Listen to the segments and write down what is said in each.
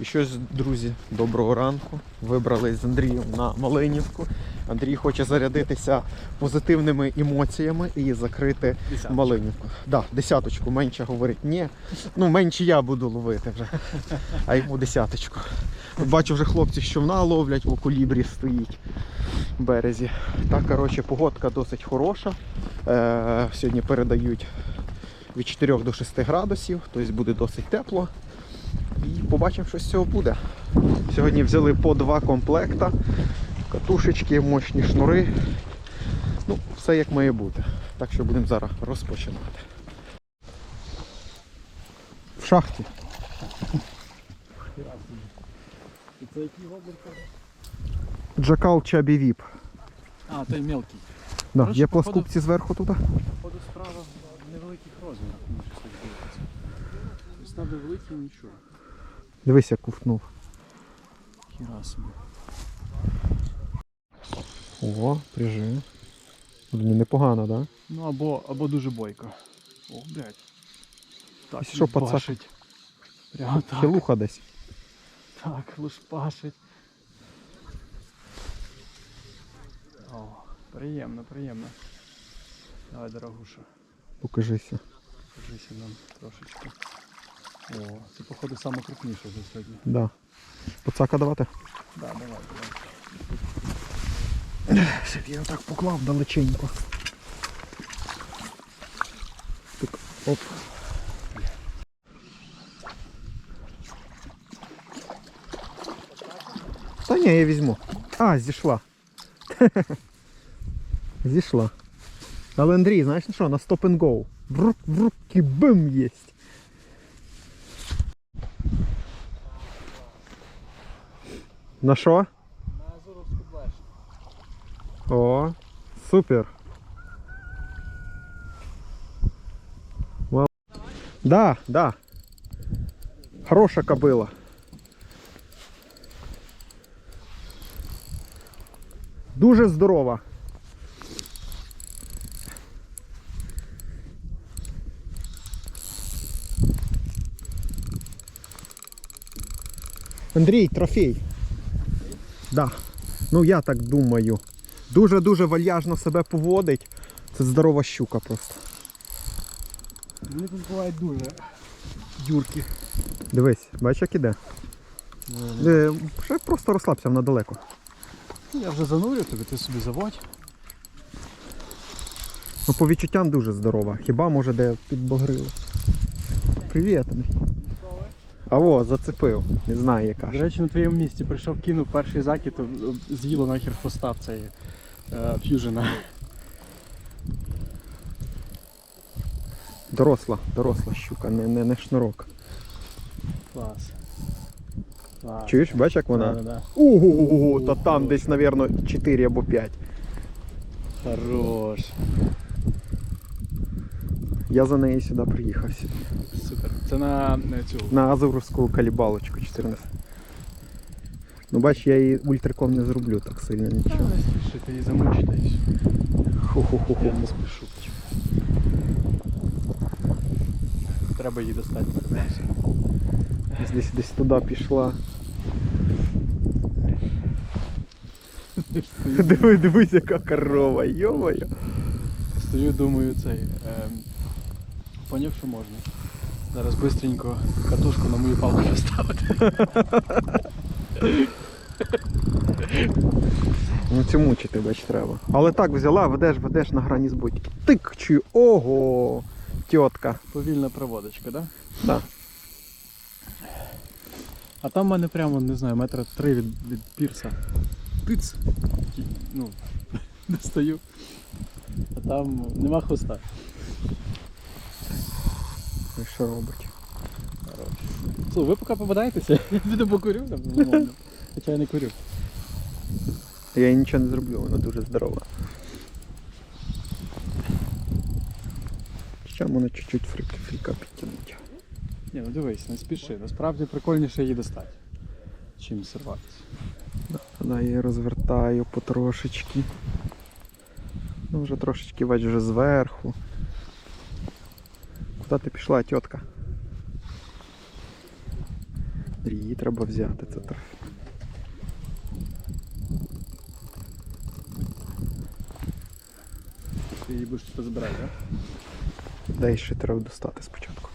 І щось, друзі, доброго ранку. Вибрались з Андрієм на Малинівку. Андрій хоче зарядитися позитивними емоціями і закрити Малинівку. Да, десяточку менше говорить ні. Ну, менше я буду ловити вже. А йому десяточку. Бачу вже хлопці, що човна ловлять, в колібрі стоїть в березі. Так, коротше, погодка досить хороша. Е, сьогодні передають від 4 до 6 градусів, тобто буде досить тепло. І побачимо, що з цього буде. Сьогодні взяли по два комплекта, катушечки, мощні шнури. Ну, все як має бути. Так що будемо зараз розпочинати. В шахті. Це який воблер? Джакал Чабі Віп. А, той мелкий. Да, є походу- пласкупці зверху тут. Походу справа в невеликих розмірах, так. Тобто великий нічого. Дивись, як куфнув. Хірасимо. О, прижи. Блін, непогано, так? Да? Ну або, або дуже бойко. О, блядь. Так, І що, пацак? Прямо так. Хилуха десь. Так, лушпашить. О, приємно, приємно. Давай, дорогуша, Покажися. покажися нам трошечки. О, це походу саме крупніше за сьогодні. Да. Пацака давати? Да, давай, давай. Щоб я його так поклав далеченько. Так, оп. Та ні, я візьму. А, зійшла. Зійшла. Але Андрій, знаєш на що? На стоп and go. Врук, врук і бим єсть. На що? На Азоровську блеш. О, супер. Мал- Да, да. Хороша кобила. Дуже здорова. Андрій, трофей. Да. Ну я так думаю. Дуже-дуже вальяжно себе поводить. Це здорова щука просто. Вони тут бувають дуже юркі. Дивись, бачиш, як іде. Е, Вже просто розслабся вона далеко. Я вже занурю тобі, ти собі заводь. Ну по відчуттям дуже здорова. Хіба може де підбагрило. Привіт. А во, зацепив. Не знаю яка. До речі, на твоєму місці прийшов, кинув перший закид, з'їло нахер хвоста в цей е, ф'южена. Доросла, доросла щука, не, не, не шнурок. Клас. Клас. Чуєш, бачиш, як вона? Да, да, да. Ого, та там десь, мабуть, 4 або 5. Хорош. Я за нею сюди приїхав. Супер. Це на, на цю. На азовську калібалочку 14. Ну бач, я її ультраком не зроблю так сильно нічого. не спіши, ти її замучити. Ху-ху-ху-ху. Я не спішу. Треба її достати. Десь десь туди пішла. Диви, дивись, яка корова, йомаю. Стою, думаю, цей. Ем, поняв, що можна. Зараз бистренько катушку на мою палку поставити. Ну цю мучити бач треба. Але так взяла, ведеш, ведеш на грані збуті. Тик чую. Ого! Тітка. Повільна проводочка, да? Да. А там в мене прямо, не знаю, метра три від, від пірса. Тиц. І, Ну, достаю. А там нема хвоста. І що робить? Слухай, ви поки попадаєтеся, я піду покурю там, умовно. Хоча я не курю. Я їй нічого не зроблю, вона дуже здорова. Ще можна чуть-чуть фрика, фрика підтягнути. Ні, ну дивись, не спіши. Насправді прикольніше її достати, чим сорватися. Да, я її розвертаю потрошечки. Ну, вже трошечки бач вже зверху. Куди ти пішла, тітка? Її треба взяти. Це трофей. Ти її будеш позбирати, так? Дай ще треба достати спочатку.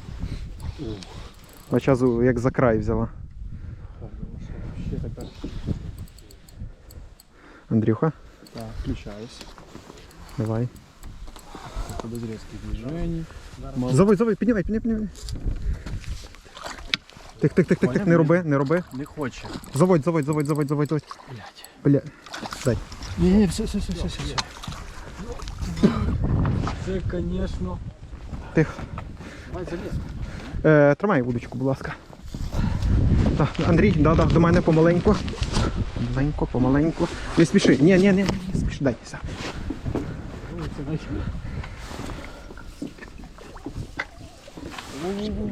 Бачазу як за край взяла. Ще така. Андрюха, Так, включаюсь. давай. Тобто без різких движень. Заводь, заводь, піднімай, піднімай, піднімай. Тих, тих, тих, тих, тих, не роби, не роби. Не хоче. Заводь, заводь, заводь, заводь, заводь, заводь. Бля. Дай. Ні, ні, все, все, все, все, все. Це, звісно. Заліз. Е, тримай удочку, будь ласка. Так, Андрій, да, да, до мене помаленьку. Помаленьку, помаленьку. Не спіши. Ні, ні, ні, не спіши, дай.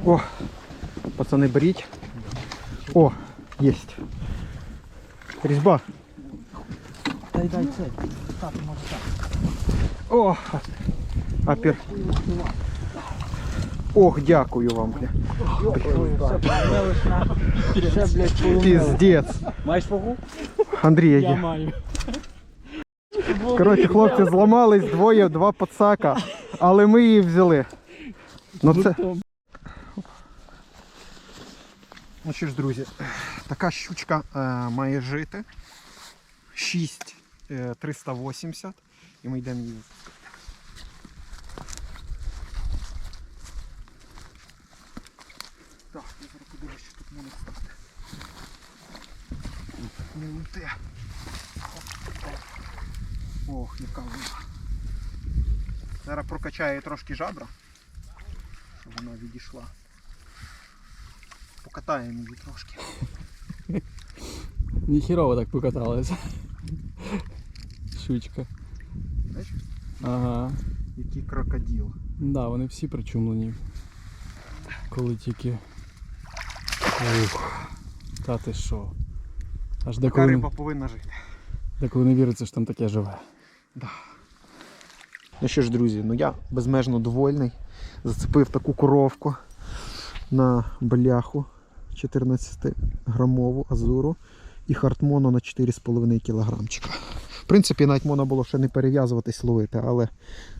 О, пацани, беріть. О, єсть. Різьба. Дай, дай, це. Так, може так. О, апір. Ох, дякую вам, бля. Ще, блядь, Піздець. Маєш вагу? Андрія Я є. маю. Коротше, хлопці зламались двоє, два пацака, але ми її взяли. Ну це. Ну що ж, друзі, така щучка е, має жити. 6 е, 380 і ми йдемо її. запускати. Так, я зараз подивлюсь, що тут може стати. Не лети. Ох, яка вона. Зараз прокачаю трошки жабра, щоб вона відійшла. Покатаємо її трошки. Ніхірово так покаталась. Щучка. Знаєш, Ага. який крокодил. Да, вони всі причумлені. Коли тільки. Ух. Та ти що? Аж Така деколи, риба повинна жити. деколи не віриться, що там таке живе. Ну що ж, друзі, ну я безмежно довольний. Зацепив таку коровку на бляху 14-грамову азуру і хартмону на 4,5 кілограмчика. В принципі, навіть можна було ще не перев'язуватись ловити, але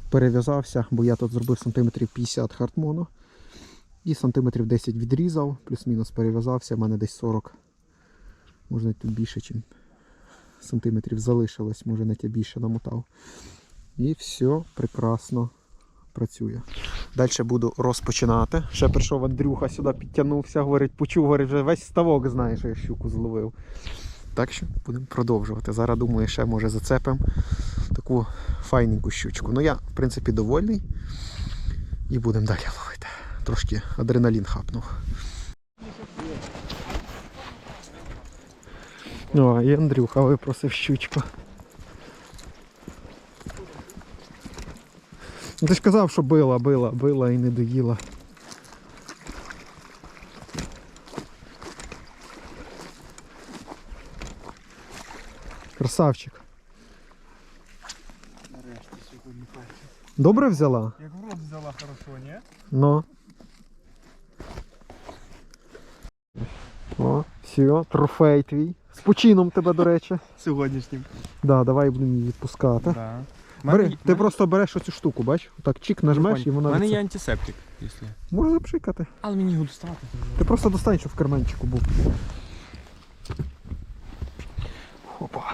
перев'язався, бо я тут зробив сантиметрів 50 хартмону і сантиметрів 10 відрізав, плюс-мінус перев'язався, в мене десь 40, можна тут більше, ніж сантиметрів залишилось, може навіть я більше намотав. І все прекрасно працює. Далі буду розпочинати. Ще прийшов Андрюха сюди, підтягнувся, говорить, почув, говорить, вже весь ставок знає, що я щуку зловив. Так що будемо продовжувати. Зараз думаю, ще може зацепимо таку файненьку щучку. Ну я, в принципі, довольний. І будемо далі ловити. Трошки адреналін хапнув. О, і Андрюха випросив щучку. Ти ж казав, що била, била, била і не доїла. Красавчик. Нарешті сьогодні перший. Добре взяла? Як в рот взяла хорошо, ні? Ну. О, все, трофей твій. З почином тебе, до речі. Сьогоднішнім. Да, давай будемо її відпускати. Да. Бери, ти просто береш оцю штуку, бач? Так чик нажмеш і У вона. мене відсип- є антисептик, якщо. Може запшикати. Але мені його достати. Ти просто достань, щоб в карманчику був. Опа.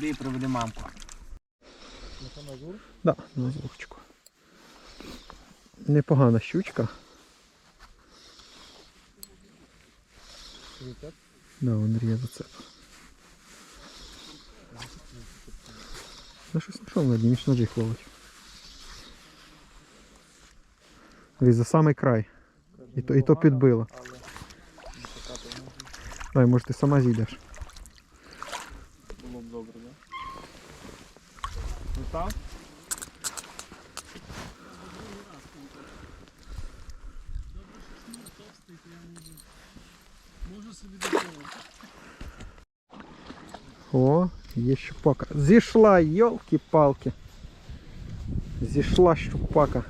Де приведи мамку. Да, на звучку. Непогана щучка. Да, у Андрія зацеп. Я щось знайшов на дні, між ножі ловить. Дивись, за самий край. І то, і то підбило. Дай, може ти сама зійдеш. Було б добре, да? Ну так? О, Є щупака. Зійшла, йолки-палки. Зійшла щупака.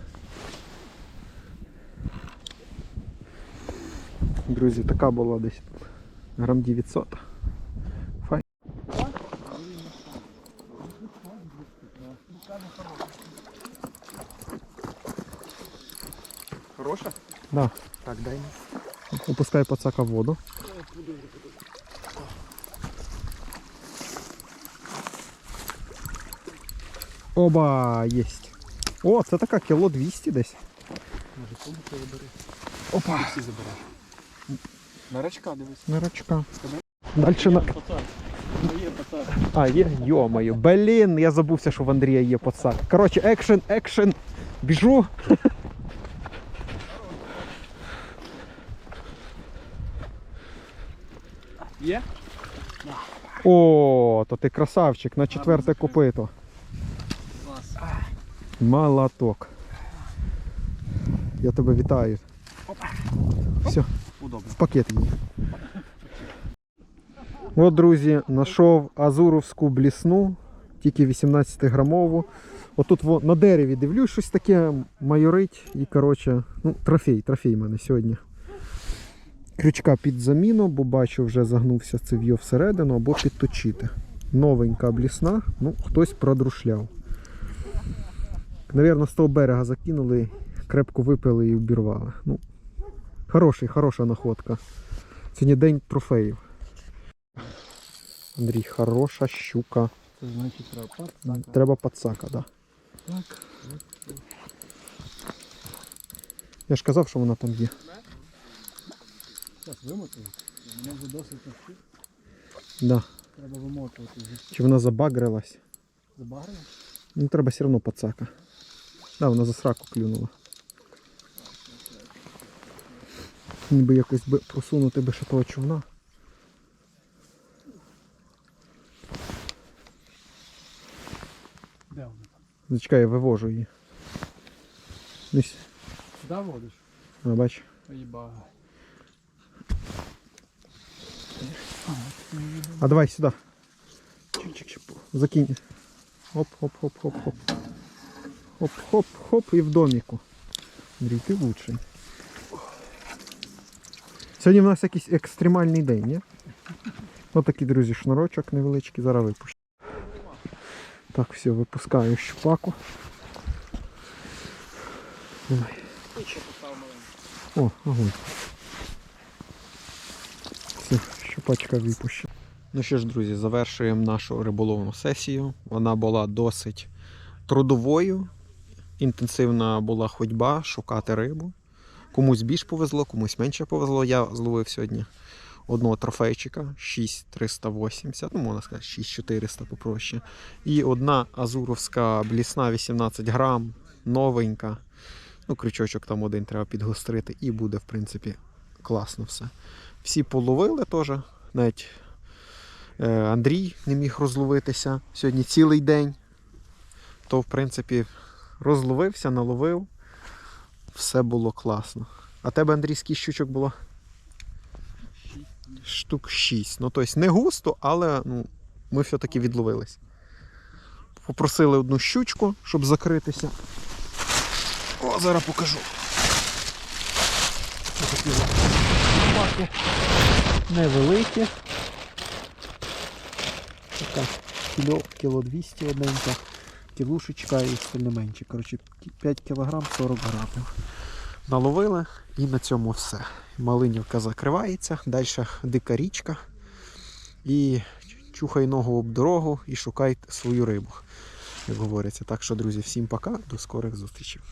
Друзі, така була десь грам 900. Фай. Хороша? Да. Так, дай. Опускай пацака в воду. Оба, єсть. О, це така кіло 200 десь. Може, сумку забери. Опа, Всі забереш. На рачка дивись. нирочка. Дальше на. Є. А, є, йо-моє. Блін, я забувся, що в Андрія є пацак. Коротше, екшен, екшен. Біжу. Є? О, то ти красавчик на четверте копито. Молоток. Я тебе вітаю. Все, в пакет її. От, друзі, знайшов азуровську блісну, тільки 18-грамову. Отут во, на дереві дивлюсь, щось таке майорить і, коротше, ну, трофей, трофей в мене сьогодні. Крючка під заміну, бо бачу, вже загнувся цев'йо всередину або підточити. Новенька блісна, ну, хтось продрушляв. Навірно, з того берега закинули, крепко випили і обірвали. Ну, хороший, хороша находка. Сьогодні день трофеїв. Андрій, хороша щука. Це значить треба пацан. Треба пацака, да. Так. Я ж казав, що вона там є. Зараз вимотую. Мене вже досить навчив. Да. Треба вимотувати вже. Чи вона забагрилась? Забагрено? Ну, треба все одно пацака. Да, вона за сраку клюнула. Ніби якось би просунути би ще того човна. Де вона там? Зачекай, я вивожу її. Десь, Сюди водиш? а, бач. Поїбага. А давай сюди. Закинь. Хоп, хоп, хоп, хоп, хоп. Хоп, хоп, хоп і в доміку. Андрій, ти лучший. Сьогодні в нас якийсь екстремальний день, ні? Ось такий, друзі, шнурочок невеличкий, зараз випущу. Так, все, випускаю щупаку. О, огонь. Все, щупачка випущена. Ну що ж, друзі, завершуємо нашу риболовну сесію. Вона була досить трудовою. Інтенсивна була ходьба шукати рибу. Комусь більш повезло, комусь менше повезло. Я зловив сьогодні одного трофейчика 6380, ну можна сказати, 6400 попроще. І одна азуровська блісна 18 грам, новенька. Ну, крючочок там один треба підгострити, і буде, в принципі, класно все. Всі половили теж. Навіть е, Андрій не міг розловитися сьогодні цілий день. То, в принципі, розловився, наловив. Все було класно. А тебе, Андрій, скільки щучок було? Штук 6. Ну, тобто не густо, але ну, ми все-таки відловились. Попросили одну щучку, щоб закритися. О, зараз покажу. Отакі от собаки. Невеликі. Така кіло, кіло 200 одненька. Кілушечка і сильно менше. Коротше, 5 кг 40 грамів. Наловили і на цьому все. Малинівка закривається, далі дика річка. І чухай ногу об дорогу і шукай свою рибу, як говориться. Так що, друзі, всім пока, до скорих зустрічей.